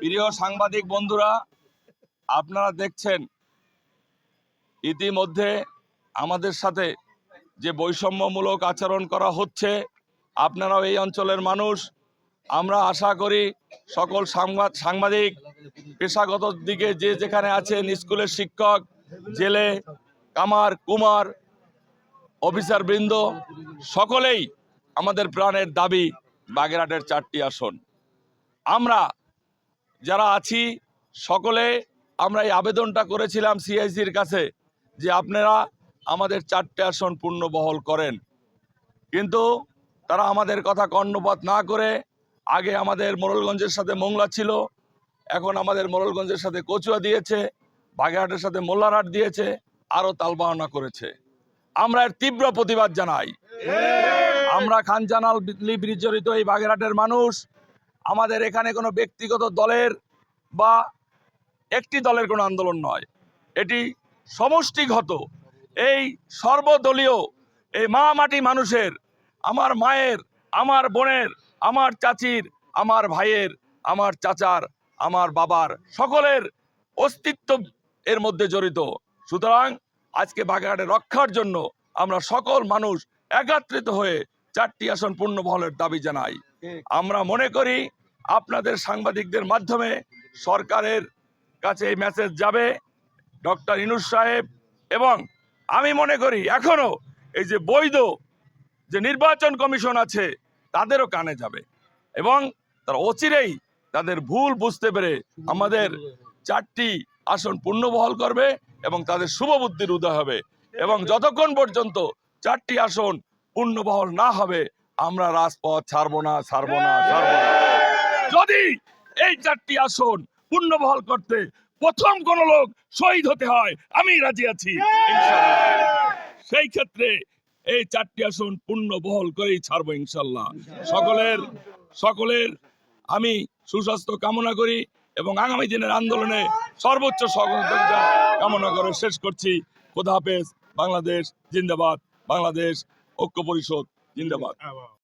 প্রিয় সাংবাদিক বন্ধুরা, আপনারা দেখছেন ইতিমধ্যে আমাদের সাথে যে বৈষম্যমূলক আচরণ করা হচ্ছে, আপনারাও এই অঞ্চলের মানুষ। আমরা আশা করি সকল সাংবাদ সাংবাদিক, পেশাগত দিকে যে যেখানে আছেন, স্কুলের শিক্ষক, জেলে, কামার, কুমার, অফিসার বৃন্দ, সকলেই আমাদের প্রাণের দাবি বাগেরহাটের চারটি আসন। আমরা যারা আছি সকলে আমরা এই আবেদনটা করেছিলাম সিআইসির কাছে যে আপনারা আমাদের চারটে আসন পূর্ণ বহল করেন। কিন্তু তারা আমাদের কথা কর্ণপাত না করে আগে আমাদের মোরলগঞ্জের সাথে মোংলা ছিল এখন আমাদের মোরলগঞ্জের সাথে কচুয়া দিয়েছে বাগেরহাটের সাথে মোল্লারহাট দিয়েছে আরও তালবাহনা করেছে। আমরা এর তীব্র প্রতিবাদ জানাই। আমরা খানজানাল ব্রিজ জড়িত এই বাগেরহাটের মানুষ আমাদের এখানে কোনো ব্যক্তিগত দলের বা একটি দলের কোনো আন্দোলন নয়। এটি সমষ্টিগত। এই সর্বদলীয় এই মা মাটি মানুষের আমার মায়ের আমার বোনের আমার চাচির আমার ভাইয়ের আমার চাচার আমার বাবার সকলের অস্তিত্ব এর মধ্যে জড়িত। সুতরাং আজকে বাগেরহাটে রক্ষার জন্য আমরা সকল মানুষ একাত্রিত হয়ে চারটি আসন পূর্ণ বহলের দাবি জানাই। আমরা মনে করি আপনাদের সাংবাদিকদের মাধ্যমে সরকারের কাছে এই মেসেজ যাবে, ডক্টর ইনুস সাহেব এবং আমি মনে করি এখনও এই যে বৈধ যে নির্বাচন কমিশন আছে, তাদেরও কানে যাবে এবং তারা অচিরেই তাদের ভুল বুঝতে পেরে আমাদের চারটি আসন পূর্ণবহল করবে এবং তাদের শুভবুদ্ধির উদয় হবে এবং যতক্ষণ পর্যন্ত চারটি আসন পূর্ণবহল না হবে, আমরা রাজপথ ছাড়বো না ছাড়বো না ছাড়বো না। যদি এই চারটি আসন পূর্ণ পূর্ণবহল করতে প্রথম কোন লোক শহীদ হতে হয় আমি রাজি আছি। সেই ক্ষেত্রে এই চারটি আসন পূর্ণ বহল করেই ছাড়বো ইনশাল্লাহ সকলের সকলের আমি সুস্বাস্থ্য কামনা করি এবং আগামী দিনের আন্দোলনে সর্বোচ্চ সহযোগিতা কামনা করে শেষ করছি। খোদা হাফেজ বাংলাদেশ জিন্দাবাদ বাংলাদেশ ঐক্য পরিষদ জিন্দাবাদ।